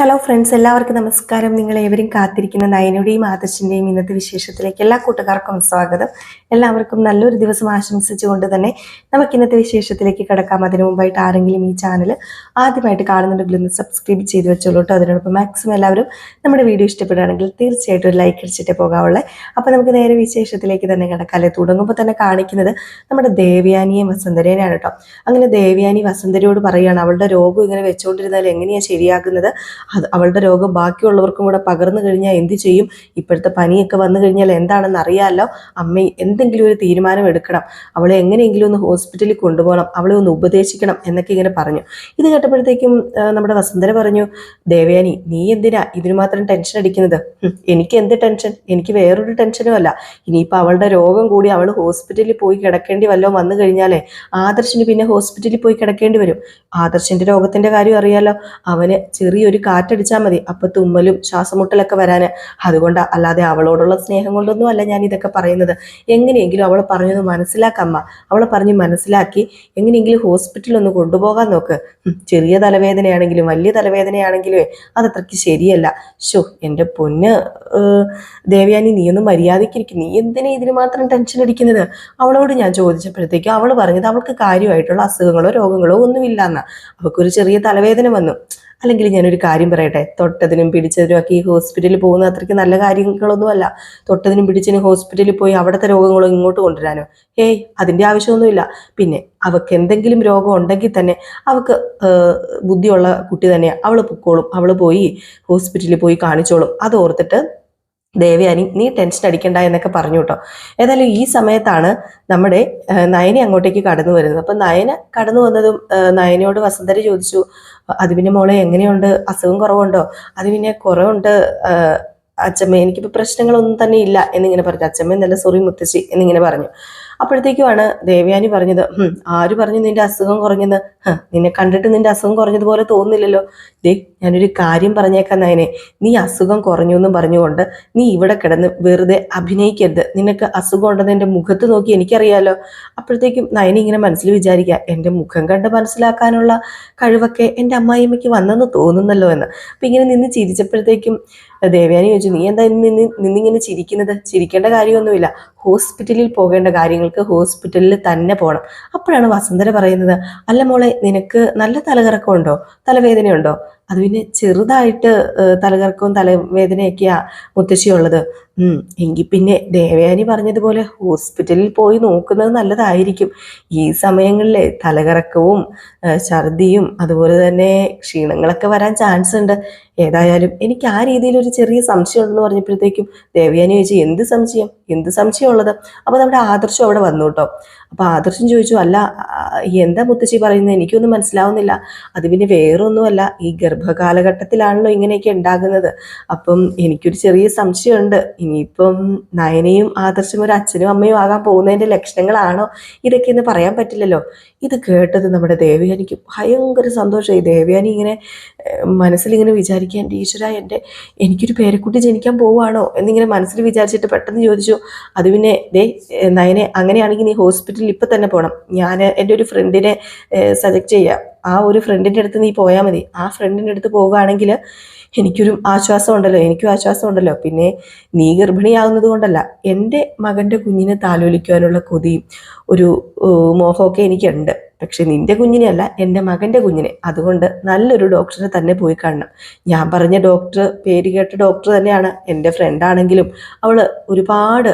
Hello friends എല്ലാവർക്കും നമസ്കാരം. നിങ്ങൾ ഏവരും കാത്തിരിക്കുന്ന നയനയുടെയും ആദർശിന്റെയും ഇന്നത്തെ വിശേഷത്തിലേക്ക് എല്ലാ കൂട്ടുകാർക്കും സ്വാഗതം. എല്ലാവർക്കും നല്ലൊരു ദിവസം ആശംസിച്ചുകൊണ്ട് തന്നെ നമുക്ക് ഇന്നത്തെ വിശേഷത്തിലേക്ക് കിടക്കാം. അതിനു മുമ്പായിട്ട് ആരെങ്കിലും ഈ ചാനൽ ആദ്യമായിട്ട് കാണുന്നുണ്ടെങ്കിൽ ഒന്ന് സബ്സ്ക്രൈബ് ചെയ്ത് വെച്ചോളൂ കേട്ടോ അതിനോടൊപ്പം മാക്സിമം എല്ലാവരും നമ്മുടെ വീഡിയോ ഇഷ്ടപ്പെടുകയാണെങ്കിൽ തീർച്ചയായിട്ടും ഒരു ലൈക്ക് അടിച്ചിട്ട് പോകാവുള്ളേ. അപ്പോൾ നമുക്ക് നേരെ വിശേഷത്തിലേക്ക് തന്നെ കിടക്കാം അല്ലെ തുടങ്ങുമ്പോൾ തന്നെ കാണിക്കുന്നത് നമ്മുടെ ദേവയാനിയും വസന്തരേനെയാണ് കേട്ടോ അങ്ങനെ ദേവയാനി വസന്തരയോട് പറയുകയാണ് അവളുടെ രോഗം ഇങ്ങനെ വെച്ചുകൊണ്ടിരുന്നാൽ എങ്ങനെയാണ് ശരിയാക്കുന്നത് അത് അവളുടെ രോഗം ബാക്കിയുള്ളവർക്കും കൂടെ പകർന്നു കഴിഞ്ഞാൽ എന്ത് ചെയ്യും? ഇപ്പോഴത്തെ പനിയൊക്കെ വന്നു കഴിഞ്ഞാൽ എന്താണെന്ന് അറിയാമല്ലോ. അമ്മ എന്തെങ്കിലും ഒരു തീരുമാനം എടുക്കണം. അവളെ എങ്ങനെയെങ്കിലും ഒന്ന് ഹോസ്പിറ്റലിൽ കൊണ്ടുപോകണം. അവളെ ഒന്ന് ഉപദേശിക്കണം എന്നൊക്കെ ഇങ്ങനെ പറഞ്ഞു. ഇത് കേട്ടപ്പോഴത്തേക്കും നമ്മുടെ വസുന്ധര പറഞ്ഞു ദേവയാനി നീ എന്തിനാ ഇതിനു മാത്രം ടെൻഷൻ അടിക്കുന്നത്? എനിക്ക് എന്ത് ടെൻഷൻ? എനിക്ക് വേറൊരു ടെൻഷനും അല്ല. ഇനിയിപ്പോൾ അവളുടെ രോഗം കൂടി അവൾ ഹോസ്പിറ്റലിൽ പോയി കിടക്കേണ്ടി വല്ലോ വന്നു കഴിഞ്ഞാലേ ആദർശിന് പിന്നെ ഹോസ്പിറ്റലിൽ പോയി കിടക്കേണ്ടി വരും. ആദർശിന്റെ രോഗത്തിന്റെ കാര്യം അറിയാലോ. അവന് ചെറിയൊരു കാറ്റടിച്ചാൽ മതി. അപ്പൊ തുമ്മലും ശ്വാസമുട്ടലൊക്കെ വരാന്. അതുകൊണ്ട് അല്ലാതെ അവളോടുള്ള സ്നേഹം കൊണ്ടൊന്നും അല്ല ഞാൻ ഇതൊക്കെ പറയുന്നത്. എങ്ങനെയെങ്കിലും അവൾ പറഞ്ഞത് മനസ്സിലാക്കമ്മ അവളെ പറഞ്ഞ് മനസ്സിലാക്കി എങ്ങനെയെങ്കിലും ഹോസ്പിറ്റലിൽ ഒന്ന് കൊണ്ടുപോകാൻ നോക്ക്. ചെറിയ തലവേദനയാണെങ്കിലും വലിയ തലവേദനയാണെങ്കിലും അതത്രയ്ക്ക് ശരിയല്ല. ഷോ എന്റെ പൊന്ന് ദേവയാനി നീ ഒന്ന് മര്യാദയ്ക്കിരിക്കും. നീ എന്തിനാ ഇതിന് മാത്രം ടെൻഷൻ അടിക്കുന്നത്? അവളോട് ഞാൻ ചോദിച്ചപ്പോഴത്തേക്കും അവൾ പറഞ്ഞത് അവൾക്ക് കാര്യമായിട്ടുള്ള അസുഖങ്ങളോ രോഗങ്ങളോ ഒന്നുമില്ല എന്നാ അവൾക്കൊരു ചെറിയ തലവേദന വന്നു. അല്ലെങ്കിൽ ഞാനൊരു കാര്യം പറയട്ടെ. തൊട്ടതിനും പിടിച്ചതിനും ഒക്കെ ഈ ഹോസ്പിറ്റലിൽ പോകുന്ന അത്രയ്ക്ക് നല്ല കാര്യങ്ങളൊന്നുമല്ല. തൊട്ടതിനും പിടിച്ചതിനും ഹോസ്പിറ്റലിൽ പോയി അവിടുത്തെ രോഗങ്ങളോ ഇങ്ങോട്ട് കൊണ്ടുവരാനോ? ഏയ് അതിന്റെ ആവശ്യമൊന്നുമില്ല. പിന്നെ അവൾക്ക് എന്തെങ്കിലും രോഗം ഉണ്ടെങ്കിൽ തന്നെ അവൾക്ക് ബുദ്ധിയുള്ള കുട്ടി തന്നെയാണ് അവൾ പൊക്കോളും. അവൾ പോയി ഹോസ്പിറ്റലിൽ പോയി കാണിച്ചോളും. അത് ഓർത്തിട്ട് ദേവയാനി നീ ടെൻഷൻ അടിക്കണ്ട എന്നൊക്കെ പറഞ്ഞു കേട്ടോ ഏതായാലും ഈ സമയത്താണ് നമ്മുടെ നയനി അങ്ങോട്ടേക്ക് കടന്നു വരുന്നത്. അപ്പം നയന കടന്നു വന്നതും നയനയോട് വസന്തര ചോദിച്ചു അത് പിന്നെ മോളെ എങ്ങനെയുണ്ട്? അസുഖം കുറവുണ്ടോ? അത് പിന്നെ കുറവുണ്ട് അച്ഛമ്മ എനിക്കിപ്പോൾ പ്രശ്നങ്ങളൊന്നും തന്നെ ഇല്ല എന്നിങ്ങനെ പറഞ്ഞു. അച്ഛമ്മ നല്ല സോറി മുത്തശ്ശി എന്നിങ്ങനെ പറഞ്ഞു. അപ്പോഴത്തേക്കുമാണ് ദേവയാനി പറഞ്ഞത് ആര് പറഞ്ഞു നിന്റെ അസുഖം കുറഞ്ഞെന്ന്? നിന്നെ കണ്ടിട്ട് നിന്റെ അസുഖം കുറഞ്ഞതുപോലെ തോന്നുന്നില്ലല്ലോ. ദേ ഞാനൊരു കാര്യം പറഞ്ഞേക്കാം നയനെ. നീ അസുഖം കുറഞ്ഞു എന്ന് പറഞ്ഞുകൊണ്ട് നീ ഇവിടെ കിടന്ന് വെറുതെ അഭിനയിക്കരുത്. നിനക്ക് അസുഖം ഉണ്ടെന്ന് എന്റെ മുഖത്ത് നോക്കി എനിക്കറിയാലോ. അപ്പോഴത്തേക്കും നയന ഇങ്ങനെ മനസ്സിൽ വിചാരിക്കുക എന്റെ മുഖം കണ്ട് മനസ്സിലാക്കാനുള്ള കഴിവൊക്കെ എന്റെ അമ്മായിയമ്മയ്ക്ക് വന്നെന്ന് തോന്നുന്നല്ലോ എന്ന്. അപ്പം ഇങ്ങനെ നിന്ന് ചിരിച്ചപ്പോഴത്തേക്കും ദേവയാനി ചോദിച്ചു നീ എന്താ നിന്ന് നിന്നിങ്ങനെ ചിരിക്കുന്നത്? ചിരിക്കേണ്ട കാര്യമൊന്നുമില്ല. ഹോസ്പിറ്റലിൽ പോകേണ്ട കാര്യങ്ങൾക്ക് ഹോസ്പിറ്റലിൽ തന്നെ പോകണം അപ്പോഴാണ് വസന്തര പറയുന്നത് അല്ല മോളെ നിനക്ക് നല്ല തലകറക്കമുണ്ടോ? തലവേദനയുണ്ടോ? അത് പിന്നെ ചെറുതായിട്ട് തലകറക്കവും തലവേദനയൊക്കെയാ മുത്തശ്ശിയുള്ളത്. എങ്കിൽ പിന്നെ ദേവയാനി പറഞ്ഞതുപോലെ ഹോസ്പിറ്റലിൽ പോയി നോക്കുന്നത് നല്ലതായിരിക്കും. ഈ സമയങ്ങളിൽ തലകറക്കവും ഛർദിയും അതുപോലെ തന്നെ ക്ഷീണങ്ങളൊക്കെ വരാൻ ചാൻസ് ഉണ്ട്. ഏതായാലും എനിക്ക് ആ രീതിയിൽ ഒരു ചെറിയ സംശയം ഉണ്ടെന്ന് പറഞ്ഞപ്പോഴത്തേക്കും ദേവയാനി ചോദിച്ചു എന്ത് സംശയം? എന്ത് സംശയമുള്ളത്? അപ്പോൾ നമ്മുടെ ആദർശം അവിടെ വന്നു കേട്ടോ. അപ്പോൾ ആദർശം ചോദിച്ചു അല്ല എന്താ മുത്തശ്ശി പറയുന്നത്? എനിക്കൊന്നും മനസ്സിലാവുന്നില്ല. അത് പിന്നെ വേറൊന്നുമല്ല. ഈ ഗർഭകാലഘട്ടത്തിലാണല്ലോ ഇങ്ങനെയൊക്കെ ഉണ്ടാകുന്നത്. അപ്പം എനിക്കൊരു ചെറിയ സംശയമുണ്ട്. ഇനിയിപ്പം നയനയും ആദർശം ഒരു അച്ഛനും അമ്മയും ആകാൻ പോകുന്നതിന്റെ ലക്ഷണങ്ങളാണോ ഇതൊക്കെ എന്ന് പറയാൻ പറ്റില്ലല്ലോ. ഇത് കേട്ടത് നമ്മുടെ ദേവയാനിക്ക് ഭയങ്കര സന്തോഷമായി. ദേവയാനി ഇങ്ങനെ മനസ്സിലിങ്ങനെ വിചാരിക്കാൻ ടീച്ചറ എന്റെ എനിക്കൊരു പേരക്കുട്ടി ജനിക്കാൻ പോവുകയാണോ? എന്നിങ്ങനെ മനസ്സിൽ വിചാരിച്ചിട്ട് പെട്ടെന്ന് ചോദിച്ചു. അത് പിന്നെ ദേ നയനെ അങ്ങനെയാണെങ്കിൽ നീ ഹോസ്പിറ്റലിൽ ഇപ്പം തന്നെ പോകണം ഞാൻ എന്റെ ഒരു ഫ്രണ്ടിനെ സജക്റ്റ് ചെയ്യാം. ആ ഒരു ഫ്രണ്ടിന്റെ അടുത്ത് നീ പോയാൽ മതി. ആ ഫ്രണ്ടിന്റെ അടുത്ത് പോവുകയാണെങ്കിൽ എനിക്കൊരു ആശ്വാസം ഉണ്ടല്ലോ. എനിക്കും ആശ്വാസം ഉണ്ടല്ലോ. പിന്നെ നീ ഗർഭിണിയാകുന്നത് കൊണ്ടല്ല എന്റെ മകന്റെ കുഞ്ഞിനെ താലോലിക്കുവാനുള്ള കൊതിയും ഒരു മോഹമൊക്കെ എനിക്കുണ്ട്. പക്ഷെ നിന്റെ കുഞ്ഞിനെ അല്ല എന്റെ മകന്റെ കുഞ്ഞിനെ. അതുകൊണ്ട് നല്ലൊരു ഡോക്ടറെ തന്നെ പോയി കാണണം. ഞാൻ പറഞ്ഞ ഡോക്ടർ പേര് കേട്ട ഡോക്ടർ തന്നെയാണ് എന്റെ ഫ്രണ്ടാണെങ്കിലും അവൾ ഒരുപാട്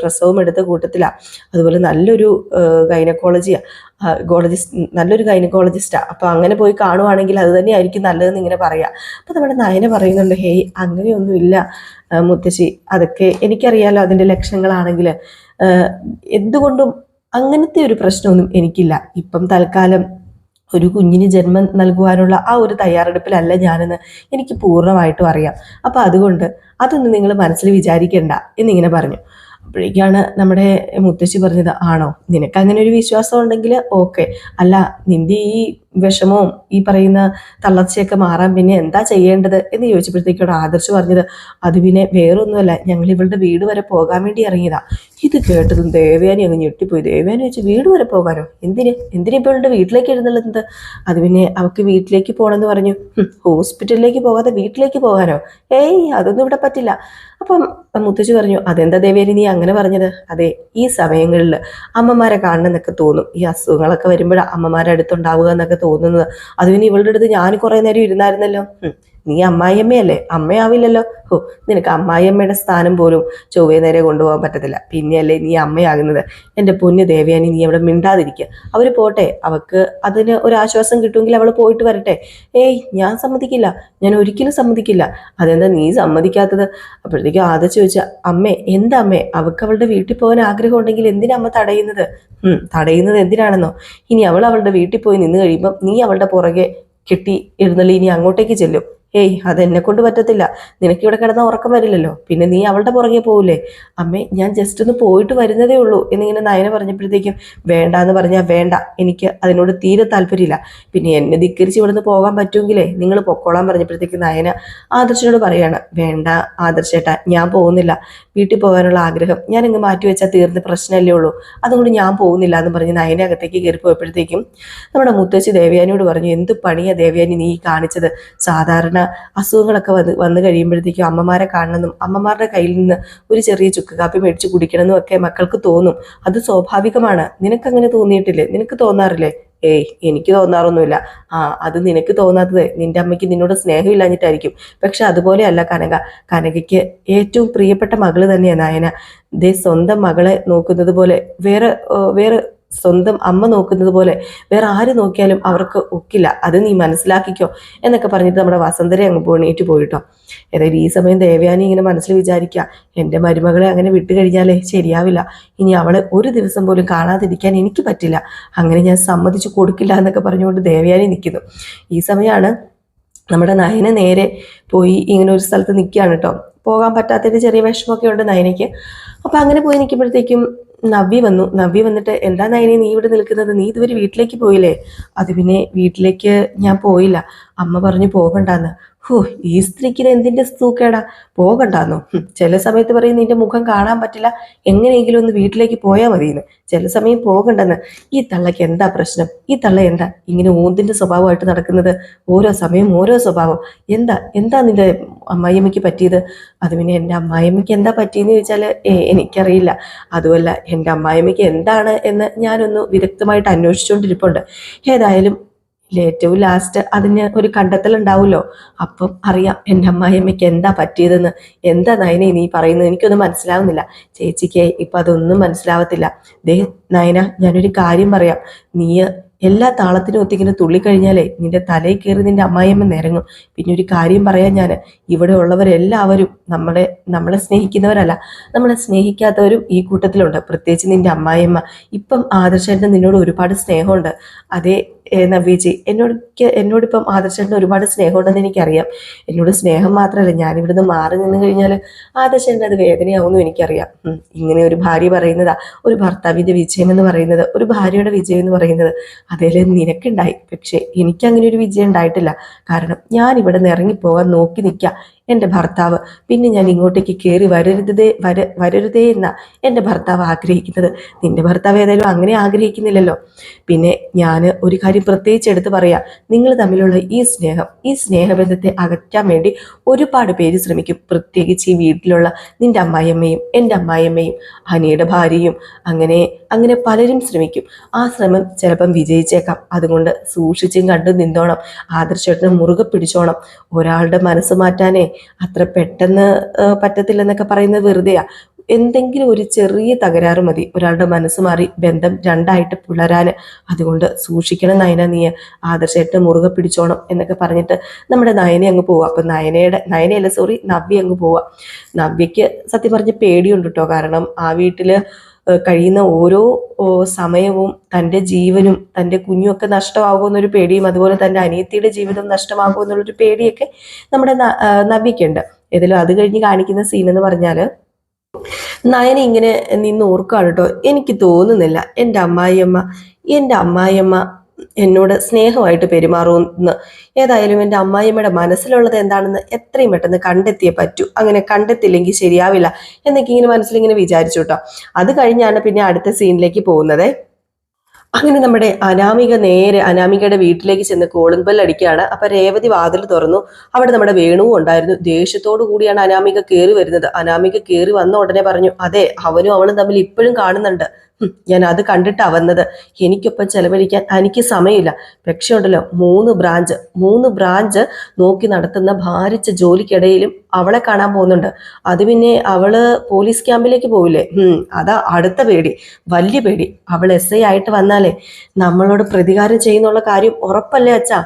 പ്രസവം എടുത്ത കൂട്ടത്തിലാണ് അതുപോലെ നല്ലൊരു ഗൈനക്കോളജിയാണ് ഗോളജിസ്റ്റ് നല്ലൊരു ഗൈനക്കോളജിസ്റ്റാണ് അപ്പോൾ അങ്ങനെ പോയി കാണുവാണെങ്കിൽ അത് തന്നെയായിരിക്കും നല്ലതെന്ന് ഇങ്ങനെ പറയാം. അപ്പോൾ നമ്മുടെ നയന പറയുന്നുണ്ട് ഹേയ് അങ്ങനെയൊന്നുമില്ല മുത്തശ്ശി. അതൊക്കെ എനിക്കറിയാലോ അതിന്റെ ലക്ഷണങ്ങളാണെങ്കിൽ എന്തുകൊണ്ടും അങ്ങനത്തെ ഒരു പ്രശ്നമൊന്നും എനിക്കില്ല. ഇപ്പം തൽക്കാലം ഒരു കുഞ്ഞിന് ജന്മം നൽകുവാനുള്ള ആ ഒരു തയ്യാറെടുപ്പിലല്ല ഞാനെന്ന് എനിക്ക് പൂർണമായിട്ടും അറിയാം. അപ്പോൾ അതുകൊണ്ട് അതൊന്നും നിങ്ങൾ മനസ്സിൽ വിചാരിക്കേണ്ട എന്നിങ്ങനെ പറഞ്ഞു. അപ്പോഴേക്കാണ് നമ്മുടെ മുത്തശ്ശി പറഞ്ഞത് ആണോ? നിനക്ക് അങ്ങനെ ഒരു വിശ്വാസം ഉണ്ടെങ്കിൽ ഓക്കെ. അല്ല നിന്റെ ഈ വിഷമവും ഈ പറയുന്ന തളർച്ചയൊക്കെ മാറാൻ പിന്നെ എന്താ ചെയ്യേണ്ടത്? എന്ന് ചോദിച്ചപ്പോഴത്തേക്കോട് ആദർശ് പറഞ്ഞത് അത് പിന്നെ വേറൊന്നുമല്ല. ഞങ്ങൾ ഇവളുടെ വീട് വരെ പോകാൻ വേണ്ടി ഇറങ്ങിയതാ. ഇത് കേട്ടതും ദേവയാനി അങ്ങ് ഞെട്ടിപ്പോയി. ദേവയാനി വെച്ച് വീട് വരെ പോകാനോ? എന്തിന്? എന്തിനാ ഇപ്പോൾ ഇവളുടെ വീട്ടിലേക്ക് എഴുന്നള്ളത് അത് പിന്നെ അവൾക്ക് വീട്ടിലേക്ക് പോകണമെന്ന് പറഞ്ഞു ഹോസ്പിറ്റലിലേക്ക് പോകാതെ വീട്ടിലേക്ക് പോകാനോ? ഏയ് അതൊന്നും ഇവിടെ പറ്റില്ല. അപ്പം മുത്തശ്ശി പറഞ്ഞു അതെന്താ ദേവേരി നീ അങ്ങനെ പറഞ്ഞത്? അതെ ഈ സമയങ്ങളിൽ അമ്മമാരെ കാണണമെന്നൊക്കെ തോന്നും. ഈ അസുഖങ്ങളൊക്കെ വരുമ്പോഴാണ് അമ്മമാരെ അടുത്തുണ്ടാവുക എന്നൊക്കെ തോന്നുന്നത്. അതുപിന്നെ ഇവളുടെ അടുത്ത് ഞാൻ കുറേ നേരം ഇരുന്നായിരുന്നല്ലോ. നീ അമ്മായിയമ്മയല്ലേ? അമ്മയാവില്ലല്ലോ. ഹോ നിനക്ക് അമ്മായിയമ്മയുടെ സ്ഥാനം പോലും ചൊവ്വേ നേരെ കൊണ്ടുപോകാൻ പറ്റത്തില്ല. പിന്നെയല്ലേ നീ അമ്മയാകുന്നത്. എന്റെ പൊന്നു ദേവയാനി നീ അവിടെ മിണ്ടാതിരിക്കുക അവർ പോട്ടെ. അവൾക്ക് അതിന് ഒരു ആശ്വാസം കിട്ടുമെങ്കിൽ അവൾ പോയിട്ട് വരട്ടെ. ഏയ് ഞാൻ സമ്മതിക്കില്ല. ഞാൻ ഒരിക്കലും സമ്മതിക്കില്ല. അതെന്താ നീ സമ്മതിക്കാത്തത്? അപ്പോഴത്തേക്കും ആദ്യ ചോദിച്ച അമ്മേ എന്താ അമ്മേ അവൾക്ക് അവളുടെ വീട്ടിൽ പോകാൻ ആഗ്രഹം ഉണ്ടെങ്കിൽ എന്തിനാ അമ്മ തടയുന്നത്? തടയുന്നത് എന്തിനാണെന്നോ? ഇനി അവൾ അവളുടെ വീട്ടിൽ പോയി നിന്ന് കഴിയുമ്പം നീ അവളുടെ പുറകെ കെട്ടി എഴുന്നള്ളി ഇനി അങ്ങോട്ടേക്ക് ചെല്ലും. ഏയ് അതെന്നെ കൊണ്ട് പറ്റത്തില്ല. നിനക്ക് ഇവിടെ കിടന്ന ഉറക്കം വരില്ലല്ലോ. പിന്നെ നീ അവളുടെ പുറകെ പോവില്ലേ അമ്മേ ഞാൻ ജസ്റ്റ് ഒന്ന് പോയിട്ട് വരുന്നതേ ഉള്ളൂ എന്നിങ്ങനെ നയന പറഞ്ഞപ്പോഴത്തേക്കും വേണ്ട എന്ന് പറഞ്ഞാൽ വേണ്ട. എനിക്ക് അതിനോട് തീരെ താല്പര്യമില്ല. പിന്നെ എന്നെ ധിക്കരിച്ച് ഇവിടുന്ന് പോകാൻ പറ്റുമെങ്കിലേ നിങ്ങൾ പൊക്കോളാൻ പറഞ്ഞപ്പോഴത്തേക്ക് നയന ആദർശനോട് പറയാണ് വേണ്ട ആദർശേട്ടാ ഞാൻ പോകുന്നില്ല. വീട്ടിൽ പോകാനുള്ള ആഗ്രഹം. ഞാൻ ഇങ്ങ് മാറ്റി വെച്ചാൽ തീർന്ന പ്രശ്നമല്ലേ ഉള്ളൂ. അതുകൊണ്ട് ഞാൻ പോകുന്നില്ല എന്ന് പറഞ്ഞ് നയനെ അകത്തേക്ക് കയറി പോയപ്പോഴത്തേക്കും നമ്മുടെ മുത്തശ്ശി ദേവയാനിയോട് പറഞ്ഞു എന്ത് പണിയാ ദേവയാനി നീ കാണിച്ചത്? സാധാരണ അസുഖങ്ങളൊക്കെ വന്ന് വന്നു കഴിയുമ്പോഴത്തേക്കും അമ്മമാരെ കാണണമെന്നും അമ്മമാരുടെ കയ്യിൽ നിന്ന് ഒരു ചെറിയ ചുക്ക് കാപ്പി മേടിച്ച് കുടിക്കണമെന്നും ഒക്കെ മക്കൾക്ക് തോന്നും. അത് സ്വാഭാവികമാണ്. നിനക്കങ്ങനെ തോന്നിയിട്ടില്ലേ? നിനക്ക് തോന്നാറില്ലേ? ഏയ് എനിക്ക് തോന്നാറൊന്നുമില്ല. ആ അത് നിനക്ക് തോന്നാത്തത് നിന്റെ അമ്മയ്ക്ക് നിന്നോട് സ്നേഹമില്ലാഞ്ഞിട്ടായിരിക്കും. പക്ഷെ അതുപോലെയല്ല കനക. കനകയ്ക്ക് ഏറ്റവും പ്രിയപ്പെട്ട മകൾ തന്നെയാണ് നയന. ദേ സ്വന്തം മകളെ നോക്കുന്നത് പോലെ വേറെ വേറെ സ്വന്തം അമ്മ നോക്കുന്നത് പോലെ വേറെ ആര് നോക്കിയാലും അവർക്ക് ഒക്കില്ല. അത് നീ മനസ്സിലാക്കിക്കോ എന്നൊക്കെ പറഞ്ഞിട്ട് നമ്മുടെ വസന്തരെ അങ്ങ് പോണേറ്റ് പോയിട്ടോ. ഏതായാലും ഈ സമയം ദേവയാനി ഇങ്ങനെ മനസ്സിൽ വിചാരിക്കുക എന്റെ മരുമകളെ അങ്ങനെ വിട്ടു കഴിഞ്ഞാലേ ശരിയാവില്ല. ഇനി അവളെ ഒരു ദിവസം പോലും കാണാതിരിക്കാൻ എനിക്ക് പറ്റില്ല. അങ്ങനെ ഞാൻ സമ്മതിച്ചു കൊടുക്കില്ല എന്നൊക്കെ പറഞ്ഞുകൊണ്ട് ദേവയാനി നിൽക്കുന്നു ഈ സമയമാണ് നമ്മുടെ നയന നേരെ പോയി ഇങ്ങനെ ഒരു സ്ഥലത്ത് നിൽക്കുകയാണ് കേട്ടോ. പോകാൻ പറ്റാത്തതിന്റെ ചെറിയ വിഷമമൊക്കെ ഉണ്ട് നയനയ്ക്ക്. അപ്പോൾ അങ്ങനെ പോയി നിൽക്കുമ്പോഴത്തേക്കും നവ്യ വന്നു. നവ്യ വന്നിട്ട് എന്താ നയനെ നീ ഇവിടെ നിൽക്കുന്നത്? നീ ഇതുവരെ വീട്ടിലേക്ക് പോയില്ലേ? അത് പിന്നെ വീട്ടിലേക്ക് ഞാൻ പോയില്ല. അമ്മ പറഞ്ഞു പോകണ്ടാന്ന്. ഹോ ഈ സ്ത്രീക്ക് എന്തിന്റെ സൂക്കേടാ? പോകണ്ടാന്നോ? ചില സമയത്ത് പറയും നിന്റെ മുഖം കാണാൻ പറ്റില്ല എങ്ങനെയെങ്കിലും ഒന്ന് വീട്ടിലേക്ക് പോയാൽ മതിയെന്ന്. ചില സമയം പോകണ്ടെന്ന്. ഈ തള്ളയ്ക്ക് എന്താ പ്രശ്നം? ഈ തള്ള എന്താ? ഇങ്ങനെ ഊന്തിന്റെ സ്വഭാവമായിട്ട് നടക്കുന്നത്. ഓരോ സമയം ഓരോ സ്വഭാവം. എന്താ? എന്താ നിന്റെ അമ്മായിയമ്മയ്ക്ക് പറ്റിയത്? അത് പിന്നെ എന്റെ അമ്മായിയമ്മയ്ക്ക് എന്താ പറ്റിയെന്ന് ചോദിച്ചാൽ എനിക്കറിയില്ല. അതുമല്ല എന്റെ അമ്മായിയമ്മയ്ക്ക് എന്താണ് എന്ന് ഞാനൊന്ന് വിദഗ്ധമായിട്ട് അന്വേഷിച്ചുകൊണ്ടിരിപ്പുണ്ട്. ഏതായാലും ഏറ്റവും ലാസ്റ്റ് അതിന് ഒരു കണ്ടെത്തൽ ഉണ്ടാവുമല്ലോ. അപ്പം അറിയാം എന്റെ അമ്മായിയമ്മയ്ക്ക് എന്താ പറ്റിയതെന്ന്? എന്താ നയനെ നീ പറയുന്നത്? എനിക്കൊന്നും മനസ്സിലാവുന്നില്ല. ചേച്ചിക്ക് ഇപ്പം അതൊന്നും മനസ്സിലാവത്തില്ല. ദേ നയന ഞാനൊരു കാര്യം പറയാം. നീ എല്ലാ താളത്തിനും ഒത്തിങ്ങനെ തുള്ളിക്കഴിഞ്ഞാലേ നിന്റെ തലയിൽ കയറി നിന്റെ അമ്മായിയമ്മ നിരങ്ങും. പിന്നെ ഒരു കാര്യം പറയാൻ ഞാൻ ഇവിടെ ഉള്ളവരെല്ലാവരും നമ്മളെ നമ്മളെ സ്നേഹിക്കുന്നവരല്ല. നമ്മളെ സ്നേഹിക്കാത്തവരും ഈ കൂട്ടത്തിലുണ്ട്. പ്രത്യേകിച്ച് നിന്റെ അമ്മായിയമ്മ. ഇപ്പം ആദർശേട്ടൻ നിന്നോട് ഒരുപാട് സ്നേഹമുണ്ട്. അതേ നവ്യജി എന്നോട് എന്നോടിപ്പം ആദർശേട്ടന് ഒരുപാട് സ്നേഹമുണ്ടെന്ന് എനിക്കറിയാം. എന്നോട് സ്നേഹം മാത്രമല്ല ഞാൻ ഇവിടുന്ന് മാറി നിന്ന് കഴിഞ്ഞാൽ ആദർശേട്ടൻ അത് വേദനയാവുമെന്നും എനിക്കറിയാം. ഇങ്ങനെ ഒരു ഭാര്യ പറയുന്നതാ. ഒരു ഭർത്താവിന്റെ വിജയം എന്ന് പറയുന്നത് ഒരു ഭാര്യയുടെ വിജയം എന്ന് പറയുന്നത് അതിൽ നിനക്കുണ്ടായി. പക്ഷേ എനിക്ക് അങ്ങനെ ഒരു വിജയം ഉണ്ടായിട്ടില്ല. കാരണം ഞാൻ ഇവിടെ നിന്ന് ഇറങ്ങിപ്പോകാൻ നോക്കി. നിൽക്കുക എന്റെ ഭർത്താവ്. പിന്നെ ഞാൻ ഇങ്ങോട്ടേക്ക് കയറി വരരുതേ വര വരരുതേ എന്ന എന്റെ ഭർത്താവ് ആഗ്രഹിക്കുന്നത്. നിന്റെ ഭർത്താവ് ഏതായാലും അങ്ങനെ ആഗ്രഹിക്കുന്നില്ലല്ലോ. പിന്നെ ഞാൻ ഒരു കാര്യം പ്രത്യേകിച്ച് എടുത്ത് പറയാം. നിങ്ങൾ തമ്മിലുള്ള ഈ സ്നേഹം ഈ സ്നേഹബന്ധത്തെ അകറ്റാൻ വേണ്ടി ഒരുപാട് പേര് ശ്രമിക്കും. പ്രത്യേകിച്ച് ഈ വീട്ടിലുള്ള നിന്റെ അമ്മായിയമ്മയും എന്റെ അമ്മായിയമ്മയും ഹനിയുടെ ഭാര്യയും അങ്ങനെ അങ്ങനെ പലരും ശ്രമിക്കും. ആ ശ്രമം ചിലപ്പം വിജയിച്ചേക്കാം. അതുകൊണ്ട് സൂക്ഷിച്ചും കണ്ടും നിന്നോണം. ആദർശേട്ടന് മുറുകെ പിടിച്ചോണം. ഒരാളുടെ മനസ്സ് മാറ്റാനേ അത്ര പെട്ടെന്ന് പറ്റത്തില്ലെന്നൊക്കെ പറയുന്നത് വെറുതെയാ. എന്തെങ്കിലും ഒരു ചെറിയ തകരാറ് മതി. ഒരാളുടെ മനസ്സ് മാറി ബന്ധം രണ്ടായിട്ട് പുലരാൻ അതുകൊണ്ട് സൂക്ഷിക്കണം നയന നീ ആദർശമായിട്ട് മുറുകെ പിടിച്ചോണം എന്നൊക്കെ പറഞ്ഞിട്ട് നമ്മുടെ നയനെ അങ്ങ് പോവുക അപ്പം നയനയുടെ നയനയല്ല സോറി നവ്യ അങ്ങ് പോവുക നവ്യയ്ക്ക് സത്യം പറഞ്ഞ പേടിയുണ്ട് കേട്ടോ കാരണം ആ വീട്ടിൽ കഴിയുന്ന ഓരോ സമയവും തന്റെ ജീവനും തന്റെ കുഞ്ഞുമൊക്കെ നഷ്ടമാകുമെന്നൊരു പേടിയും അതുപോലെ തന്റെ അനിയത്തിയുടെ ജീവിതം നഷ്ടമാകുമെന്നുള്ളൊരു പേടിയൊക്കെ നമ്മുടെ നവിക്കുണ്ട് നവ്യയ്ക്കുണ്ട്. അത് കഴിഞ്ഞ് കാണിക്കുന്ന സീൻ എന്ന് പറഞ്ഞാൽ നയന ഇങ്ങനെ നിന്ന് ഓർക്കാണ് കേട്ടോ. എനിക്ക് തോന്നുന്നില്ല എന്റെ അമ്മായിയമ്മ എന്റെ അമ്മായിയമ്മ എന്നോട് സ്നേഹമായിട്ട് പെരുമാറുമെന്ന്. ഏതായാലും എന്റെ അമ്മായിയമ്മയുടെ മനസ്സിലുള്ളത് എന്താണെന്ന് എത്രയും പെട്ടെന്ന് കണ്ടെത്തിയേ പറ്റൂ. അങ്ങനെ കണ്ടെത്തില്ലെങ്കിൽ ശരിയാവില്ല എന്നൊക്കെ ഇങ്ങനെ മനസ്സിലിങ്ങനെ വിചാരിച്ചു കേട്ടോ. അത് കഴിഞ്ഞാണ് പിന്നെ അടുത്ത സീനിലേക്ക് പോകുന്നത്. അങ്ങനെ നമ്മുടെ അനാമിക നേരെ അനാമികയുടെ വീട്ടിലേക്ക് ചെന്ന് കോളിംഗ് ബെൽ അപ്പൊ രേവതി വാതിൽ തുറന്നു. അവിടെ നമ്മുടെ വേണുവും ഉണ്ടായിരുന്നു. ദേഷ്യത്തോടു കൂടിയാണ് അനാമിക കയറി വരുന്നത്. അനാമിക കയറി വന്ന ഉടനെ പറഞ്ഞു അതെ അവനും അവളും തമ്മിൽ ഇപ്പോഴും കാണുന്നുണ്ട്. ഞാൻ അത് കണ്ടിട്ടാ വന്നത്. എനിക്കൊപ്പം ചെലവഴിക്കാൻ എനിക്ക് സമയമില്ല. പക്ഷേ ഉണ്ടല്ലോ മൂന്ന് ബ്രാഞ്ച് മൂന്ന് ബ്രാഞ്ച് നോക്കി നടത്തുന്ന ഭാരിച്ച ജോലിക്കിടയിലും അവളെ കാണാൻ പോകുന്നുണ്ട്. അത് പിന്നെ അവൾ പോലീസ് ക്യാമ്പിലേക്ക് പോവില്ലേ? അതാ അടുത്ത പേടി. വലിയ പേടി. അവൾ എസ് ഐ ആയിട്ട് വന്നാലേ നമ്മളോട് പ്രതികാരം ചെയ്യുന്നുള്ള കാര്യം ഉറപ്പല്ലേ അച്ഛാ?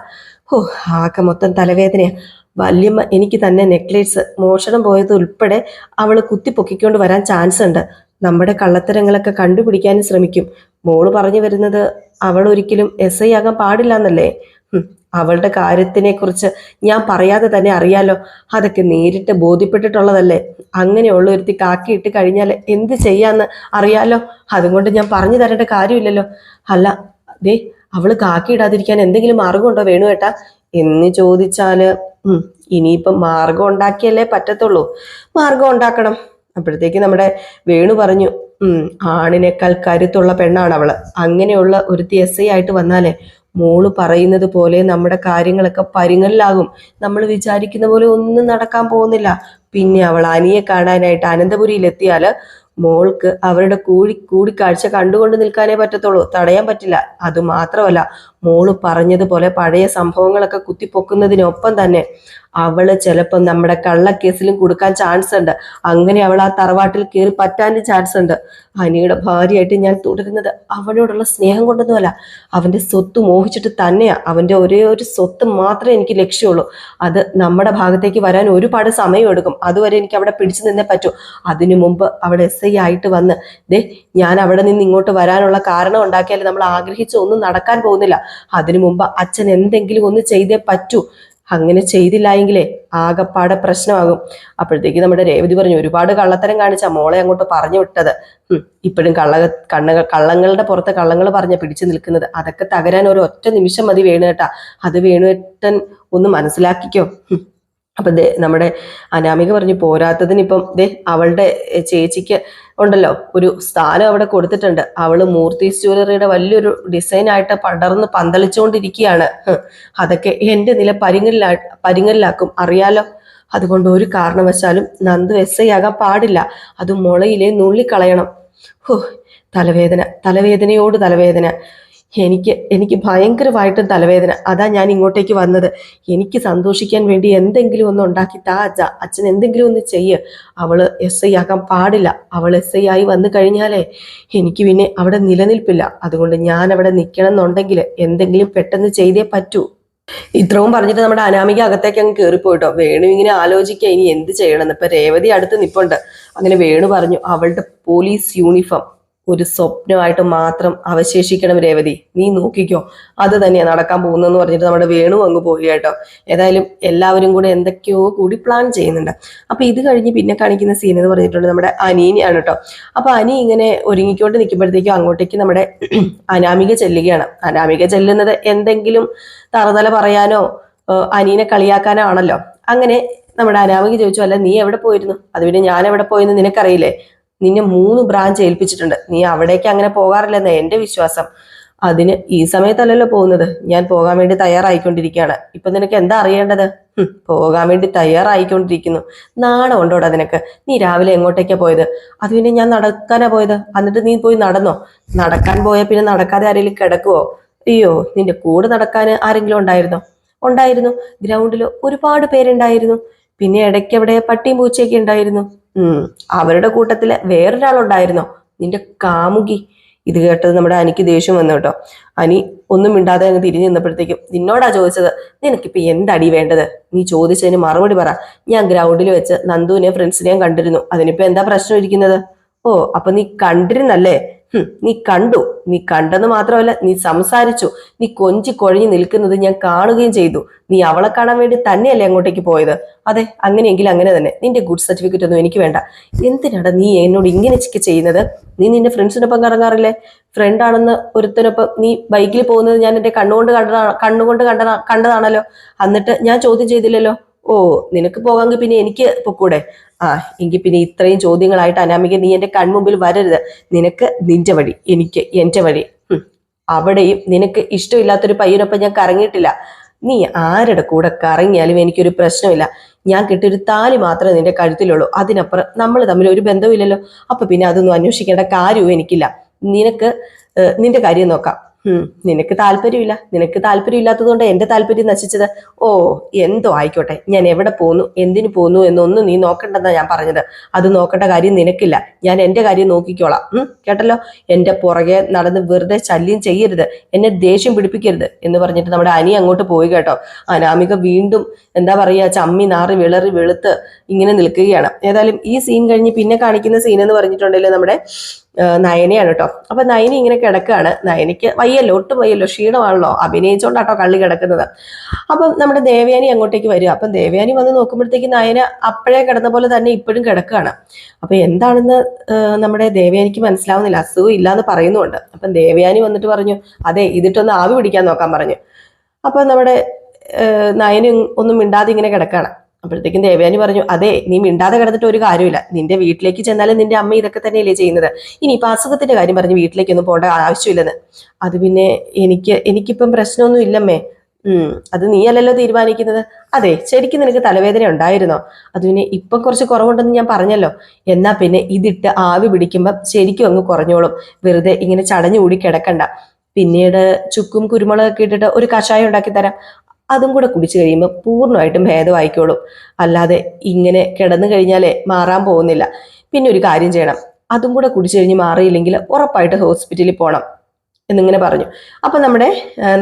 ഓ ആകെ മൊത്തം തലവേദനയാ. വല്യമ്മ എനിക്ക് തന്നെ നെക്ലേസ് മോഷണം പോയത് ഉൾപ്പെടെ അവൾ കുത്തിപ്പൊക്കിക്കൊണ്ട് വരാൻ ചാൻസ് ഉണ്ട് നമ്മുടെ കള്ളത്തരങ്ങളൊക്കെ കണ്ടുപിടിക്കാനും ശ്രമിക്കും. മോൾ പറഞ്ഞു വരുന്നത് അവൾ ഒരിക്കലും എസ് ഐ ആകാൻ പാടില്ല എന്നല്ലേ അവളുടെ കാര്യത്തിനെ കുറിച്ച് ഞാൻ പറയാതെ തന്നെ അറിയാലോ? അതൊക്കെ നേരിട്ട് ബോധ്യപ്പെട്ടിട്ടുള്ളതല്ലേ? അങ്ങനെയുള്ള ഒരുത്തി കാക്കിയിട്ട് കഴിഞ്ഞാൽ എന്ത് ചെയ്യാന്ന് അറിയാലോ? അതുകൊണ്ട് ഞാൻ പറഞ്ഞു തരേണ്ട കാര്യമില്ലല്ലോ. അല്ല ദേ അവൾ കാക്കിയിടാതിരിക്കാൻ എന്തെങ്കിലും മാർഗമുണ്ടോ വേണു ഏട്ടാ? എന്ന് ചോദിച്ചാൽ ഇനിയിപ്പം മാർഗം ഉണ്ടാക്കിയല്ലേ പറ്റത്തുള്ളൂ. മാർഗം ഉണ്ടാക്കണം. അപ്പോഴത്തേക്ക് നമ്മുടെ വേണു പറഞ്ഞു ആണിനേക്കാൾ കരുത്തുള്ള പെണ്ണാണ് അവൾ. അങ്ങനെയുള്ള ഒരുത്തി എസ് ഐ ആയിട്ട് വന്നാലേ മോൾ പറയുന്നത് പോലെ നമ്മുടെ കാര്യങ്ങളൊക്കെ പരിങ്ങലിലാകും നമ്മൾ വിചാരിക്കുന്ന പോലെ ഒന്നും നടക്കാൻ പോകുന്നില്ല. പിന്നെ അവൾ അനിയെ കാണാനായിട്ട് അനന്തപുരിയിൽ എത്തിയാൽ മോൾക്ക് അവരുടെ കൂടി കൂടിക്കാഴ്ച കണ്ടുകൊണ്ട് നിൽക്കാനേ പറ്റത്തുള്ളൂ. തടയാൻ പറ്റില്ല. അത് മാത്രമല്ല മോൾ പറഞ്ഞതുപോലെ പഴയ സംഭവങ്ങളൊക്കെ കുത്തിപ്പൊക്കുന്നതിനൊപ്പം തന്നെ അവൾ ചിലപ്പം നമ്മുടെ കള്ളക്കേസിലും കൊടുക്കാൻ ചാൻസ് ഉണ്ട്. അങ്ങനെ അവൾ ആ തറവാട്ടിൽ കയറി പറ്റാനും ചാൻസ് ഉണ്ട്. അനിയുടെ ഭാര്യയായിട്ട് ഞാൻ തുടരുന്നത് അവനോടുള്ള സ്നേഹം കൊണ്ടൊന്നുമല്ല. അവന്റെ സ്വത്ത് മോഹിച്ചിട്ട് തന്നെയാ. അവന്റെ ഒരേ ഒരു സ്വത്ത് മാത്രമേ എനിക്ക് ലക്ഷ്യമുള്ളൂ. അത് നമ്മുടെ ഭാഗത്തേക്ക് വരാൻ ഒരുപാട് സമയം എടുക്കും. അതുവരെ എനിക്ക് അവിടെ പിടിച്ചു നിന്നേ പറ്റൂ. അതിനു മുമ്പ് അവിടെ എസ് ഐ ആയിട്ട് വന്ന് ദേ ഞാൻ അവിടെ നിന്ന് ഇങ്ങോട്ട് വരാനുള്ള കാരണം ഉണ്ടാക്കിയാൽ നമ്മൾ ആഗ്രഹിച്ച ഒന്നും നടക്കാൻ പോകുന്നില്ല. അതിനു മുമ്പ് അച്ഛൻ എന്തെങ്കിലും ഒന്ന് ചെയ്തേ പറ്റൂ. അങ്ങനെ ചെയ്തില്ലായെങ്കിലേ ആകപ്പാടെ പ്രശ്നമാകും. അപ്പോഴത്തേക്ക് നമ്മുടെ രേവതി പറഞ്ഞു ഒരുപാട് കള്ളത്തരം കാണിച്ച മോളെ അങ്ങോട്ട് പറഞ്ഞു വിട്ടത്. ഇപ്പോഴും കള്ള കണ്ണുകൾ കള്ളങ്ങളുടെ പുറത്ത് കള്ളങ്ങൾ പറഞ്ഞ പിടിച്ചു നിൽക്കുന്നത്. അതൊക്കെ തകരാൻ ഒരു ഒറ്റ നിമിഷം മതി വേണുകേട്ടാ അത് വേണുവേട്ടൻ ഒന്ന് മനസ്സിലാക്കിക്കോ. അപ്പൊ നമ്മുടെ അനാമിക പറഞ്ഞു പോരാത്തതിന് ഇപ്പം അവളുടെ ചേച്ചിക്ക് ഉണ്ടല്ലോ. ഒരു സ്ഥാനം അവിടെ കൊടുത്തിട്ടുണ്ട്. അവൾ മൂർത്തി ജ്വല്ലറിയുടെ വലിയൊരു ഡിസൈനായിട്ട് പടർന്ന് പന്തളിച്ചുകൊണ്ടിരിക്കുകയാണ്. അതൊക്കെ എന്റെ നില പരിങ്ങലിലാ പരിങ്ങലിലാക്കും. അറിയാലോ? അതുകൊണ്ട് ഒരു കാരണവശാലും നന്ദു എസ് ഐ ആകാൻ പാടില്ല. അത് മുളയിലെ നുള്ളിക്കളയണം. ഹോ തലവേദന തലവേദനയോട് തലവേദന. എനിക്ക് എനിക്ക് ഭയങ്കരമായിട്ട് തലവേദന. അതാ ഞാൻ ഇങ്ങോട്ടേക്ക് വന്നത്. എനിക്ക് സന്തോഷിക്കാൻ വേണ്ടി എന്തെങ്കിലും ഒന്ന് ഉണ്ടാക്കി താ അച്ഛ. അച്ഛൻ എന്തെങ്കിലും ഒന്ന് ചെയ്യ്. അവൾ എസ് ഐ ആകാൻ പാടില്ല. അവൾ എസ് ഐ ആയി വന്നു കഴിഞ്ഞാലേ എനിക്ക് പിന്നെ അവിടെ നിലനിൽപ്പില്ല. അതുകൊണ്ട് ഞാൻ അവിടെ നിൽക്കണം എന്നുണ്ടെങ്കിൽ എന്തെങ്കിലും പെട്ടെന്ന് ചെയ്തേ പറ്റൂ. ഇത്രയും പറഞ്ഞിട്ട് നമ്മുടെ അനാമിക അകത്തേക്ക് അങ്ങ് കയറിപ്പോയിട്ടോ വേണു ഇങ്ങനെ ആലോചിക്കുക ഇനി എന്ത് ചെയ്യണമെന്ന്? ഇപ്പൊ രേവതി അടുത്ത് നിപ്പുണ്ട്. അങ്ങനെ വേണു പറഞ്ഞു അവളുടെ പോലീസ് യൂണിഫോം. ഒരു സ്വപ്നമായിട്ട് മാത്രം അവശേഷിക്കണം രേവതി. നീ നോക്കിക്കോ. അത് തന്നെയാ നടക്കാൻ പോകുന്നതെന്ന് പറഞ്ഞിട്ട് നമ്മുടെ വേണു അങ്ങ് പോയി കേട്ടോ. ഏതായാലും എല്ലാവരും കൂടെ എന്തൊക്കെയോ കൂടി പ്ലാൻ ചെയ്യുന്നുണ്ട്. അപ്പൊ ഇത് കഴിഞ്ഞ് പിന്നെ കാണിക്കുന്ന സീൻ എന്ന് പറഞ്ഞിട്ടുണ്ട് നമ്മുടെ അനീനെയാണ് കേട്ടോ. അപ്പൊ അനി ഇങ്ങനെ ഒരുങ്ങിക്കൊണ്ട് നിൽക്കുമ്പോഴത്തേക്കും അങ്ങോട്ടേക്ക് നമ്മുടെ അനാമിക ചെല്ലുകയാണ്. അനാമിക ചെല്ലുന്നത് എന്തെങ്കിലും തറതല പറയാനോ അനീനെ കളിയാക്കാനോ ആണല്ലോ അങ്ങനെ നമ്മുടെ അനാമിക ചോദിച്ചു അല്ല നീ എവിടെ പോയിരുന്നു? അത് പിന്നെ ഞാൻ എവിടെ പോയെന്ന് നിനക്കറിയില്ലേ? നിന്നെ മൂന്ന് ബ്രാഞ്ച് ഏൽപ്പിച്ചിട്ടുണ്ട്. നീ അവിടേക്ക് അങ്ങനെ പോകാറില്ലെന്ന് എന്റെ വിശ്വാസം. അതിന് ഈ സമയത്തല്ലല്ലോ പോകുന്നത്. ഞാൻ പോകാൻ വേണ്ടി തയ്യാറായിക്കൊണ്ടിരിക്കുകയാണ്. ഇപ്പൊ നിനക്ക് എന്താ അറിയേണ്ടത്? പോകാൻ വേണ്ടി തയ്യാറായിക്കൊണ്ടിരിക്കുന്നു. നാണം ഉണ്ടോടാ നിനക്ക്? നീ രാവിലെ എങ്ങോട്ടേക്കാ പോയത്? അത് പിന്നെ ഞാൻ നടക്കാനാ പോയത്. എന്നിട്ട് നീ പോയി നടന്നോ? നടക്കാൻ പോയാൽ പിന്നെ നടക്കാതെ ആരെങ്കിലും കിടക്കുവോ? അയ്യോ നിന്റെ കൂടെ നടക്കാൻ ആരെങ്കിലും ഉണ്ടായിരുന്നോ? ഉണ്ടായിരുന്നു. ഗ്രൗണ്ടിൽ ഒരുപാട് പേരുണ്ടായിരുന്നു. പിന്നെ ഇടയ്ക്ക് അവിടെ പട്ടിയും പൂച്ചയൊക്കെ ഉണ്ടായിരുന്നു. അവരുടെ കൂട്ടത്തിൽ വേറൊരാളുണ്ടായിരുന്നോ. നിന്റെ കാമുകി. ഇത് കേട്ടത് നമ്മുടെ അനിക്ക് ദേഷ്യം വന്നു കേട്ടോ. അനി ഒന്നും മിണ്ടാതെ അങ്ങ് തിരിഞ്ഞു നിന്നപ്പോഴത്തേക്കും നിന്നോടാ ചോദിച്ചത്? നിനക്കിപ്പോ എന്തടി വേണ്ടത്? നീ ചോദിച്ചതിന് മറുപടി പറ. ഞാൻ ഗ്രൗണ്ടിൽ വെച്ച് നന്ദുവിനെയും ഫ്രണ്ട്സിനെയും കണ്ടിരുന്നു. അതിനിപ്പോ എന്താ പ്രശ്നം ഇരിക്കുന്നത്? ഓ അപ്പൊ നീ കണ്ടിരുന്നല്ലേ? നീ കണ്ടു. നീ കണ്ടെന്ന് മാത്രമല്ല നീ സംസാരിച്ചു. നീ കൊഞ്ചി കൊഴിഞ്ഞു നിൽക്കുന്നത് ഞാൻ കാണുകയും ചെയ്തു. നീ അവളെ കാണാൻ വേണ്ടി തന്നെയല്ലേ അങ്ങോട്ടേക്ക് പോയത്? അതെ അങ്ങനെയെങ്കിൽ അങ്ങനെ തന്നെ. നിന്റെ ഗുഡ് സർട്ടിഫിക്കറ്റ് ഒന്നും എനിക്ക് വേണ്ട. എന്തിനാടാ നീ എന്നോട് ഇങ്ങനെ ചെയ്യുന്നത്? നീ നിന്റെ ഫ്രണ്ട്സിനൊപ്പം കറങ്ങാറില്ലേ? ഫ്രണ്ട് ആണെന്ന് ഒരുത്തനൊപ്പം നീ ബൈക്കിൽ പോകുന്നത് ഞാൻ എന്റെ കണ്ണുകൊണ്ട് കണ്ടതാ കണ്ണുകൊണ്ട് കണ്ട കണ്ടതാണല്ലോ. എന്നിട്ട് ഞാൻ ചോദ്യം ചെയ്തില്ലല്ലോ? ഓ നിനക്ക് പോകാമെങ്കിൽ പിന്നെ എനിക്ക് പൊക്കൂടെ? ആ എങ്കിൽ പിന്നെ ഇത്രയും ചോദ്യങ്ങളായിട്ട് അനാമിക നീ എന്റെ കൺമുമ്പിൽ വരരുത്. നിനക്ക് നിന്റെ വഴി എനിക്ക് എന്റെ വഴി. അവിടെയും നിനക്ക് ഇഷ്ടമില്ലാത്തൊരു പയ്യനൊപ്പം ഞാൻ കറങ്ങിയിട്ടില്ല. നീ ആരുടെ കൂടെ കറങ്ങിയാലും എനിക്കൊരു പ്രശ്നമില്ല. ഞാൻ കിട്ടിയൊരു താലി മാത്രമേ നിന്റെ കഴുത്തിലുള്ളൂ. അതിനപ്പുറം നമ്മൾ തമ്മിൽ ഒരു ബന്ധവുമില്ലല്ലോ. അപ്പൊ പിന്നെ അതൊന്നും അന്വേഷിക്കേണ്ട കാര്യവും എനിക്കില്ല. നിനക്ക് നിന്റെ കാര്യം നോക്കാം. നിനക്ക് താല്പര്യമില്ല. നിനക്ക് താല്പര്യമില്ലാത്തതുകൊണ്ട് എന്റെ താല്പര്യം നശിച്ചത്. ഓ എന്തോ ആയിക്കോട്ടെ. ഞാൻ എവിടെ പോന്നു? എന്തിനു പോന്നു എന്നൊന്നും നീ നോക്കണ്ടെന്നാ ഞാൻ പറഞ്ഞത്. അത് നോക്കേണ്ട കാര്യം നിനക്കില്ല. ഞാൻ എന്റെ കാര്യം നോക്കിക്കോളാം. കേട്ടല്ലോ? എന്റെ പുറകെ നടന്ന് വെറുതെ ശല്യം ചെയ്യരുത്. എന്നെ ദേഷ്യം പിടിപ്പിക്കരുത് എന്ന് പറഞ്ഞിട്ട് നമ്മുടെ അനി അങ്ങോട്ട് പോയി കേട്ടോ. അനാമിക വീണ്ടും എന്താ പറയുക ചമ്മി നാറി വിളറി വെളുത്ത് ഇങ്ങനെ നിൽക്കുകയാണ്. ഏതായാലും ഈ സീൻ കഴിഞ്ഞ് പിന്നെ കാണിക്കുന്ന സീൻ എന്ന് പറഞ്ഞിട്ടുണ്ടെങ്കിൽ നമ്മുടെ നയനയാണ് കേട്ടോ അപ്പൊ നയന ഇങ്ങനെ കിടക്കുകയാണ് നയനിക്ക് വയ്യല്ലോ ഒട്ടും വയ്യല്ലോ ക്ഷീണമാണല്ലോ. അഭിനയിച്ചോണ്ടാട്ടോ കള്ളി കിടക്കുന്നത്. അപ്പം നമ്മുടെ ദേവയാനി അങ്ങോട്ടേക്ക് വരിക. അപ്പം ദേവയാനി വന്ന് നോക്കുമ്പോഴത്തേക്ക് നയന അപ്പോഴേ കിടന്ന പോലെ തന്നെ ഇപ്പോഴും കിടക്കുകയാണ് അപ്പൊ എന്താണെന്ന് നമ്മുടെ ദേവയാനിക്ക് മനസ്സിലാവുന്നില്ല. അസുഖം ഇല്ലാന്ന് പറയുന്നുണ്ട്. അപ്പം ദേവയാനി വന്നിട്ട് പറഞ്ഞു അതെ ഇതിട്ടൊന്ന് ആവി പിടിക്കാൻ നോക്കാൻ പറഞ്ഞു. അപ്പൊ നമ്മുടെ നയന ഒന്നും മിണ്ടാതെ ഇങ്ങനെ കിടക്കുകയാണ് അപ്പോഴത്തേക്കും ദേവയാനി പറഞ്ഞു അതെ നീ മിണ്ടാതെ കിടന്നിട്ട് ഒരു കാര്യമില്ല. നിന്റെ വീട്ടിലേക്ക് ചെന്നാലും നിന്റെ അമ്മ ഇതൊക്കെ തന്നെയല്ലേ ചെയ്യുന്നത്. ഇനി ഇപ്പൊ അസുഖത്തിന്റെ കാര്യം പറഞ്ഞ് വീട്ടിലേക്കൊന്നും പോകേണ്ട ആവശ്യമില്ലെന്ന്. അത് പിന്നെ എനിക്ക് എനിക്കിപ്പം പ്രശ്നമൊന്നും ഇല്ലമ്മേ. ഉം അത് നീയല്ലല്ലോ തീരുമാനിക്കുന്നത്. അതെ ശരിക്കും നിനക്ക് തലവേദന ഉണ്ടായിരുന്നോ? അത് പിന്നെ ഇപ്പം കുറച്ച് കുറവുണ്ടെന്ന് ഞാൻ പറഞ്ഞല്ലോ. എന്നാ പിന്നെ ഇതിട്ട് ആവി പിടിക്കുമ്പം ശരിക്കും അങ്ങ് കുറഞ്ഞോളും. വെറുതെ ഇങ്ങനെ ചടഞ്ഞു കൂടി കിടക്കണ്ട. പിന്നീട് ചുക്കും കുരുമുളകൊക്കെ ഇട്ടിട്ട് ഒരു കഷായം ഉണ്ടാക്കി തരാം. അതും കൂടെ കുടിച്ചു കഴിയുമ്പോൾ പൂർണമായിട്ടും ഭേദമായിക്കോളും. അല്ലാതെ ഇങ്ങനെ കിടന്നു കഴിഞ്ഞാലേ മാറാൻ പോകുന്നില്ല. പിന്നെ ഒരു കാര്യം ചെയ്യണം. അതും കൂടെ കുടിച്ചു കഴിഞ്ഞ് മാറിയില്ലെങ്കിൽ ഉറപ്പായിട്ട് ഹോസ്പിറ്റലിൽ പോകണം എന്നിങ്ങനെ പറഞ്ഞു. അപ്പൊ നമ്മുടെ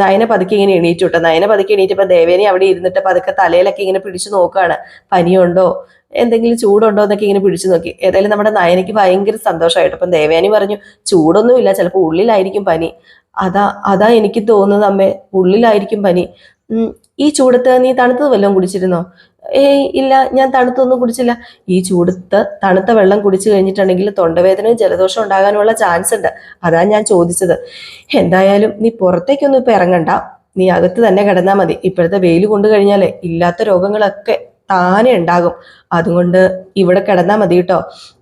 നയന പതുക്കെ ഇങ്ങനെ എണീറ്റു കേട്ടോ നയന പതുക്കെ എണീറ്റപ്പോൾ ദേവേനെ അവിടെ ഇരുന്നിട്ട് പതുക്കെ തലയിലൊക്കെ ഇങ്ങനെ പിടിച്ചു നോക്കുകയാണ് പനിയുണ്ടോ? എന്തെങ്കിലും ചൂടുണ്ടോ എന്നൊക്കെ ഇങ്ങനെ പിടിച്ചു നോക്കി. ഏതായാലും നമ്മുടെ നയനയ്ക്ക് ഭയങ്കര സന്തോഷമായിട്ട്. അപ്പം ദേവേനി പറഞ്ഞു ചൂടൊന്നുമില്ല ചിലപ്പോൾ ഉള്ളിലായിരിക്കും പനി. അതാ അതാ എനിക്ക് തോന്നുന്നത് അമ്മേ ഉള്ളിലായിരിക്കും പനി. ഈ ചൂടത്ത് നീ തണുത്തത് വല്ലതും കുടിച്ചിരുന്നോ? ഏയ് ഇല്ല ഞാൻ തണുത്തൊന്നും കുടിച്ചില്ല. ഈ ചൂടത്ത് തണുത്ത വെള്ളം കുടിച്ചു കഴിഞ്ഞിട്ടുണ്ടെങ്കിൽ തൊണ്ടവേദനയും ജലദോഷം ഉണ്ടാകാനുള്ള ചാൻസ് ഉണ്ട്. അതാണ് ഞാൻ ചോദിച്ചത്. എന്തായാലും നീ പുറത്തേക്കൊന്നും ഇപ്പൊ ഇറങ്ങണ്ട. നീ അകത്ത് തന്നെ കിടന്നാൽ മതി. ഇപ്പോഴത്തെ വെയിൽ കൊണ്ടു കഴിഞ്ഞാലേ ഇല്ലാത്ത രോഗങ്ങളൊക്കെ താനെ ഉണ്ടാകും. അതുകൊണ്ട് ഇവിടെ കിടന്നാൽ മതി കേട്ടോ.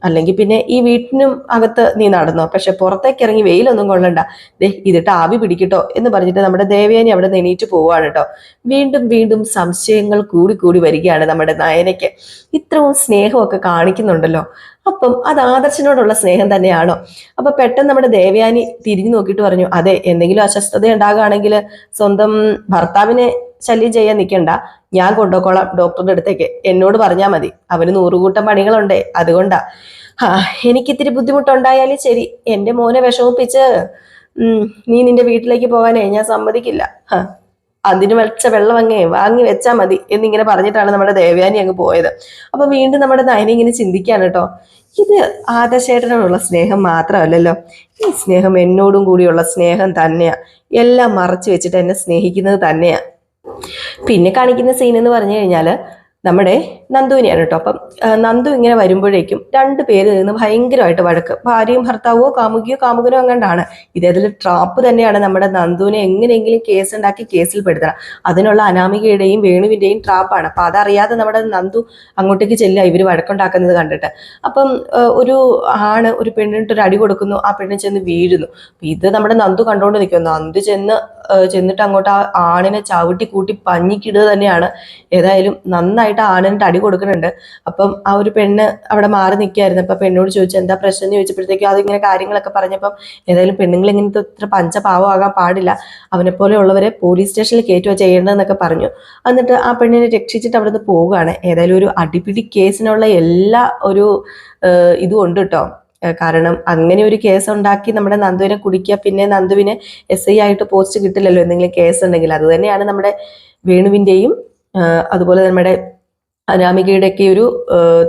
അല്ലെങ്കിൽ പിന്നെ ഈ വീട്ടിനും അകത്ത് നീ നടന്നോ. പക്ഷെ പുറത്തേക്ക് ഇറങ്ങി വെയിലൊന്നും കൊള്ളണ്ട. ദേ ഇതിട്ട് ആവി പിടിക്കട്ടോ എന്ന് പറഞ്ഞിട്ട് നമ്മുടെ ദേവേനെ അവിടെ നെണീറ്റ് പോവാണ് കേട്ടോ. വീണ്ടും വീണ്ടും സംശയങ്ങൾ കൂടി കൂടി വരികയാണ് നമ്മുടെ നയനയ്ക്ക്. ഇത്രയും സ്നേഹമൊക്കെ കാണിക്കുന്നുണ്ടല്ലോ. അപ്പം അത് ആദർശനോടുള്ള സ്നേഹം തന്നെയാണോ? അപ്പൊ പെട്ടെന്ന് നമ്മുടെ ദേവയാനി തിരിഞ്ഞു നോക്കിയിട്ട് പറഞ്ഞു അതെ എന്തെങ്കിലും അസ്വസ്ഥത ഉണ്ടാകുകയാണെങ്കിൽ സ്വന്തം ഭർത്താവിനെ ശല്യം ചെയ്യാൻ നിൽക്കണ്ട. ഞാൻ കൊണ്ടുപോക്കോളാം ഡോക്ടറുടെ അടുത്തേക്ക്. എന്നോട് പറഞ്ഞാൽ മതി. അവന് നൂറുകൂട്ടം പണികളുണ്ടേ. അതുകൊണ്ടാ. ആ എനിക്കിത്തിരി ബുദ്ധിമുട്ടുണ്ടായാലും ശരി. എന്റെ മോനെ വിഷമിപ്പിച്ച് നീ നിന്റെ വീട്ടിലേക്ക് പോകാനേ ഞാൻ സമ്മതിക്കില്ല. അതിന് വെച്ച വെള്ളം അങ്ങേ വാങ്ങി വെച്ചാൽ മതി എന്നിങ്ങനെ പറഞ്ഞിട്ടാണ് നമ്മുടെ ദേവയാനി അങ്ങ് പോയത്. അപ്പൊ വീണ്ടും നമ്മുടെ നയനെ ഇങ്ങനെ ചിന്തിക്കാണ് കേട്ടോ. ഇത് ആദശേട്ടനോടുള്ള സ്നേഹം മാത്രമല്ലല്ലോ. ഈ സ്നേഹം എന്നോടും കൂടിയുള്ള സ്നേഹം തന്നെയാ. എല്ലാം മറച്ചു വെച്ചിട്ട് എന്നെ സ്നേഹിക്കുന്നത് തന്നെയാ. പിന്നെ കാണിക്കുന്ന സീൻ എന്ന് പറഞ്ഞു കഴിഞ്ഞാൽ നമ്മുടെ നന്ദുവിനെയാണ് കേട്ടോ. അപ്പം നന്ദു ഇങ്ങനെ വരുമ്പോഴേക്കും രണ്ട് പേര് നിന്ന് ഭയങ്കരമായിട്ട് വഴക്ക്. ഭാര്യയും ഭർത്താവോ കാമുകിയോ കാമുകനോ അങ്ങണ്ടാണ്. ഇതേതിൽ ട്രാപ്പ് തന്നെയാണ് നമ്മുടെ നന്ദുവിനെ എങ്ങനെയെങ്കിലും കേസ് ഉണ്ടാക്കി കേസിൽ പെടുത്തണം. അതിനുള്ള അനാമികയുടെയും വേണുവിന്റെയും ട്രാപ്പാണ് അപ്പൊ അതറിയാതെ നമ്മുടെ നന്ദു അങ്ങോട്ടേക്ക് ചെല്ലുക ഇവർ വഴക്കുണ്ടാക്കുന്നത് കണ്ടിട്ട്. അപ്പം ഒരു ആണ് ഒരു പെണ്ണിട്ട് ഒരു അടി കൊടുക്കുന്നു ആ പെണ്ണിന് ചെന്ന് വീഴുന്നു. ഇത് നമ്മുടെ നന്ദു കണ്ടുകൊണ്ട് നിൽക്കും നന്ദു ചെന്ന് ചെന്നിട്ട് അങ്ങോട്ട് ആ ആണിനെ ചവിട്ടി കൂട്ടി പഞ്ഞിക്കിടുക തന്നെയാണ്. ഏതായാലും നന്നായിട്ട് ആ ആണിനിട്ട് അടി കൊടുക്കുന്നുണ്ട്. അപ്പം ആ ഒരു പെണ്ണ് അവിടെ മാറി നിൽക്കുകയായിരുന്നു. അപ്പൊ പെണ്ണോട് ചോദിച്ചു എന്താ പ്രശ്നം? എന്ന് ചോദിച്ചപ്പോഴത്തേക്കും അതിങ്ങനെ കാര്യങ്ങളൊക്കെ പറഞ്ഞപ്പം ഏതായാലും പെണ്ണുങ്ങൾ ഇങ്ങനത്തെ ഇത്ര പഞ്ചപാവമാകാൻ പാടില്ല. അവനെ പോലെയുള്ളവരെ പോലീസ് സ്റ്റേഷനിൽ കയറ്റുക ചെയ്യേണ്ടതെന്നൊക്കെ പറഞ്ഞു. എന്നിട്ട് ആ പെണ്ണിനെ രക്ഷിച്ചിട്ട് അവിടെ നിന്ന് പോവുകയാണ്. ഏതായാലും ഒരു അടിപിടി കേസിനുള്ള എല്ലാ ഒരു ഇതും ഉണ്ട് കേട്ടോ. കാരണം അങ്ങനെ ഒരു കേസ് ഉണ്ടാക്കി നമ്മുടെ നന്ദുവിനെ കുടിക്കുക പിന്നെ നന്ദുവിനെ എസ് ഐ ആയിട്ട് പോസ്റ്റ് കിട്ടില്ലല്ലോ എന്തെങ്കിലും കേസ് ഉണ്ടെങ്കിൽ. അത് തന്നെയാണ് നമ്മുടെ വേണുവിന്റെയും അതുപോലെ നമ്മുടെ അനാമികയുടെ ഒക്കെ ഒരു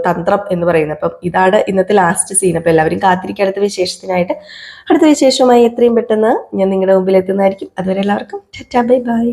തന്ത്രം എന്ന് പറയുന്നത്. അപ്പം ഇതാണ് ഇന്നത്തെ ലാസ്റ്റ് സീൻ അപ്പം എല്ലാവരും കാത്തിരിക്കുക. അടുത്ത വിശേഷത്തിനായിട്ട് അടുത്ത വിശേഷവുമായി എത്രയും പെട്ടെന്ന് ഞാൻ നിങ്ങളുടെ മുമ്പിൽ എത്തുന്നതായിരിക്കും. അതുവരെ എല്ലാവർക്കും ബൈ ബൈ.